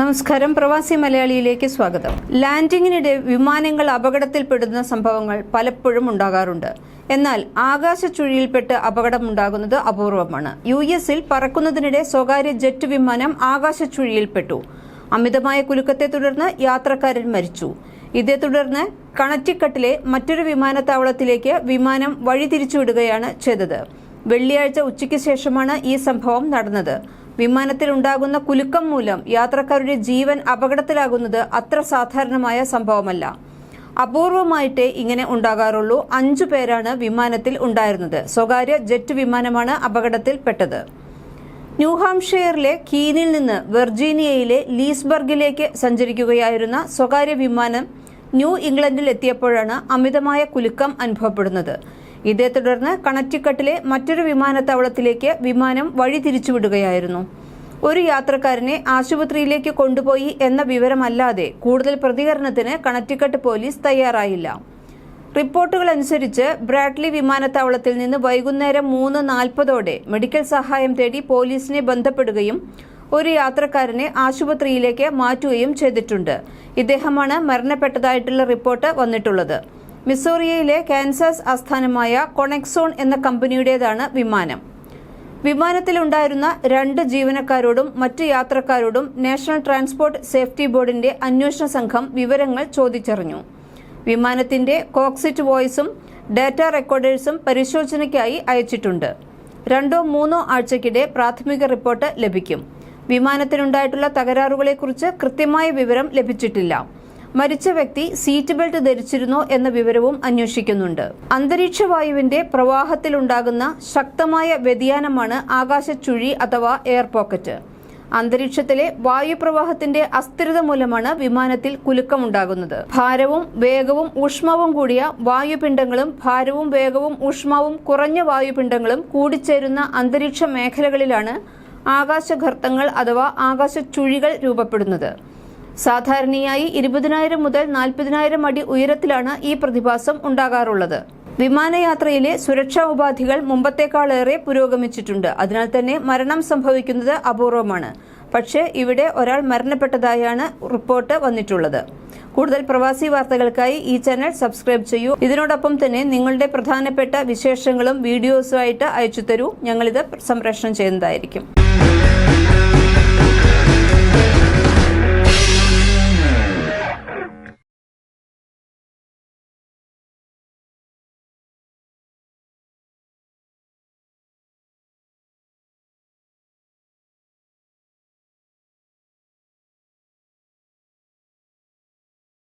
നമസ്കാരം. പ്രവാസി മലയാളിയിലേക്ക് സ്വാഗതം. ലാൻഡിങ്ങിനിടെ വിമാനങ്ങൾ അപകടത്തിൽപ്പെടുന്ന സംഭവങ്ങൾ പലപ്പോഴും ഉണ്ടാകാറുണ്ട്. എന്നാൽ ആകാശ ചുഴിയിൽപ്പെട്ട് അപകടമുണ്ടാകുന്നത് അപൂർവമാണ്. യു എസിൽ പറക്കുന്നതിനിടെ സ്വകാര്യ ജെറ്റ് വിമാനം ആകാശ ചുഴിയിൽപ്പെട്ടു അമിതമായ കുലുക്കത്തെ തുടർന്ന് യാത്രക്കാരൻ മരിച്ചു. ഇതേ തുടർന്ന് കണറ്റിക്കട്ടിലെ മറ്റൊരു വിമാനത്താവളത്തിലേക്ക് വിമാനം വഴിതിരിച്ചുവിടുകയാണ് ചെയ്തത്. വെള്ളിയാഴ്ച ഉച്ചയ്ക്ക് ശേഷമാണ് ഈ സംഭവം നടന്നത്. വിമാനത്തിൽ ഉണ്ടാകുന്ന കുലുക്കം മൂലം യാത്രക്കാരുടെ ജീവൻ അപകടത്തിലാകുന്നത് അത്ര സാധാരണമായ സംഭവമല്ല. അപൂർവമായിട്ടേ ഇങ്ങനെ ഉണ്ടാകാറുള്ളൂ. അഞ്ചു പേരാണ് വിമാനത്തിൽ ഉണ്ടായിരുന്നത്. സ്വകാര്യ ജെറ്റ് വിമാനമാണ് അപകടത്തിൽപ്പെട്ടത്. ന്യൂഹാംഷെയറിലെ കീനിൽ നിന്ന് വെർജീനിയയിലെ ലീസ്ബർഗിലേക്ക് സഞ്ചരിക്കുകയായിരുന്ന സ്വകാര്യ വിമാനം ന്യൂ ഇംഗ്ലണ്ടിൽ എത്തിയപ്പോഴാണ് അമിതമായ കുലുക്കം അനുഭവപ്പെടുന്നത്. ഇതേ തുടർന്ന് കണറ്റിക്കട്ടിലെ മറ്റൊരു വിമാനത്താവളത്തിലേക്ക് വിമാനം വഴി തിരിച്ചുവിടുകയായിരുന്നു. ഒരു യാത്രക്കാരനെ ആശുപത്രിയിലേക്ക് കൊണ്ടുപോയി എന്ന വിവരമല്ലാതെ കൂടുതൽ പ്രതികരണത്തിന് കണറ്റിക്കട്ട് പോലീസ് തയ്യാറായില്ല. റിപ്പോർട്ടുകൾ അനുസരിച്ച് ബ്രാഡ്ലി വിമാനത്താവളത്തിൽ നിന്ന് വൈകുന്നേരം മൂന്ന് നാൽപ്പതോടെ മെഡിക്കൽ സഹായം തേടി പോലീസിനെ ബന്ധപ്പെടുകയും ഒരു യാത്രക്കാരനെ ആശുപത്രിയിലേക്ക് മാറ്റുകയും ചെയ്തിട്ടുണ്ട്. ഇദ്ദേഹമാണ് മരണപ്പെട്ടതായിട്ടുള്ള റിപ്പോർട്ട് വന്നിട്ടുള്ളത്. മിസോറിയയിലെ കാൻസാസ് ആസ്ഥാനമായ കൊണക്സോൺ എന്ന കമ്പനിയുടേതാണ് വിമാനം. വിമാനത്തിലുണ്ടായിരുന്ന രണ്ട് ജീവനക്കാരോടും മറ്റ് യാത്രക്കാരോടും നാഷണൽ ട്രാൻസ്പോർട്ട് സേഫ്റ്റി ബോർഡിന്റെ അന്വേഷണ സംഘം വിവരങ്ങൾ ചോദിച്ചറിഞ്ഞു. വിമാനത്തിന്റെ കോക്സിറ്റ് വോയിസും ഡാറ്റ റെക്കോർഡേഴ്സും പരിശോധനയ്ക്കായി അയച്ചിട്ടുണ്ട്. രണ്ടോ മൂന്നോ ആഴ്ചയ്ക്കിടെ പ്രാഥമിക റിപ്പോർട്ട് ലഭിക്കും. വിമാനത്തിനുണ്ടായിട്ടുള്ള തകരാറുകളെക്കുറിച്ച് കൃത്യമായ വിവരം ലഭിച്ചിട്ടില്ല. മരിച്ച വ്യക്തി സീറ്റ് ബെൽറ്റ് ധരിച്ചിരുന്നോ എന്ന വിവരവും അന്വേഷിക്കുന്നുണ്ട്. അന്തരീക്ഷ വായുവിന്റെ പ്രവാഹത്തിലുണ്ടാകുന്ന ശക്തമായ വ്യതിയാനമാണ് ആകാശച്ചുഴി അഥവാ എയർ പോക്കറ്റ് അന്തരീക്ഷത്തിലെ വായുപ്രവാഹത്തിന്റെ അസ്ഥിരത മൂലമാണ് വിമാനത്തിൽ കുലുക്കമുണ്ടാകുന്നത്. ഭാരവും വേഗവും ഊഷ്മാവും കൂടിയ വായുപിണ്ഡങ്ങളും ഭാരവും വേഗവും ഊഷ്മാവും കുറഞ്ഞ വായുപിണ്ഡങ്ങളും കൂടിച്ചേരുന്ന അന്തരീക്ഷ മേഖലകളിലാണ് ആകാശഘർത്തങ്ങൾ അഥവാ ആകാശച്ചുഴികൾ രൂപപ്പെടുന്നത്. സാധാരണയായി ഇരുപതിനായിരം മുതൽ നാൽപ്പതിനായിരം അടി ഉയരത്തിലാണ് ഈ പ്രതിഭാസം ഉണ്ടാകാറുള്ളത്. വിമാനയാത്രയിലെ സുരക്ഷാ ഉപാധികൾ മുമ്പത്തേക്കാളേറെ പുരോഗമിച്ചിട്ടുണ്ട്. അതിനാൽ തന്നെ മരണം സംഭവിക്കുന്നത് അപൂർവമാണ്. പക്ഷേ ഇവിടെ ഒരാൾ മരണപ്പെട്ടതായാണ് റിപ്പോർട്ട് വന്നിട്ടുള്ളത്. കൂടുതൽ പ്രവാസി വാർത്തകൾക്കായി ഈ ചാനൽ സബ്സ്ക്രൈബ് ചെയ്യൂ. ഇതിനോടൊപ്പം തന്നെ നിങ്ങളുടെ പ്രധാനപ്പെട്ട വിശേഷങ്ങളും വീഡിയോസുമായിട്ട് അയച്ചു തരൂ ഞങ്ങളിത് സംപ്രേഷണം ചെയ്യുന്നതായിരിക്കും.